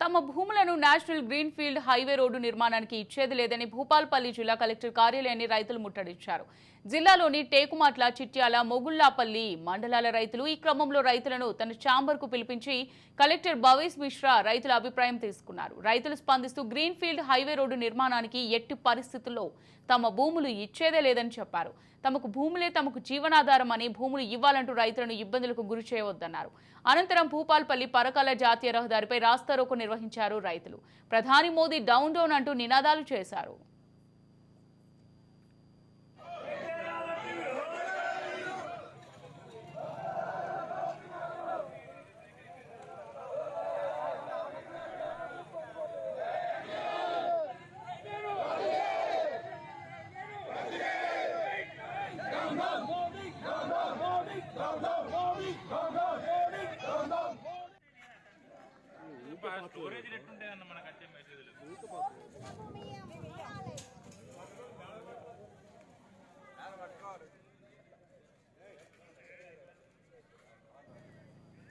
తమ భూములను national green field highway road నిర్మాణానికి ఇచ్చేది లేదని భూపాల్పల్లి జిల్లా కలెక్టర్ కార్యాలయాన్ని రైతులు ముట్టడించారు. జిల్లాలోని టేకుమాట్ల చిట్యాల మొగుళ్ళాపల్లి మండలాల రైతులు ఈ క్రమంలో రైతులను తన ఛాంబర్కు పిలిపించి కలెక్టర్ భవేష్ మిశ్రా రైతుల అభిప్రాయం తీసుకున్నారు రైతులు స్పందిస్తూ గ్రీన్ ఫీల్డ్ హైవే రోడ్డు నిర్మాణానికి ఎట్టి పరిస్థితుల్లో తమ భూములు ఇచ్చేదే లేదని చెప్పారు. తమకు భూములే తమకు జీవనాధారం అని భూములు ఇవ్వాలంటూ రైతులను ఇబ్బందులకు గురి చేయవద్దన్నారు. అనంతరం భూపాల్పల్లి పరకాల జాతీయ రహదారిపై రాస్తారోకు నిర్వహించారు రైతులు. ప్రధాని మోదీ డౌన్ డౌన్ అంటూ నినాదాలు చేశారు. స్టోరేజ్ ఎట్టుంటే అన్న మనకు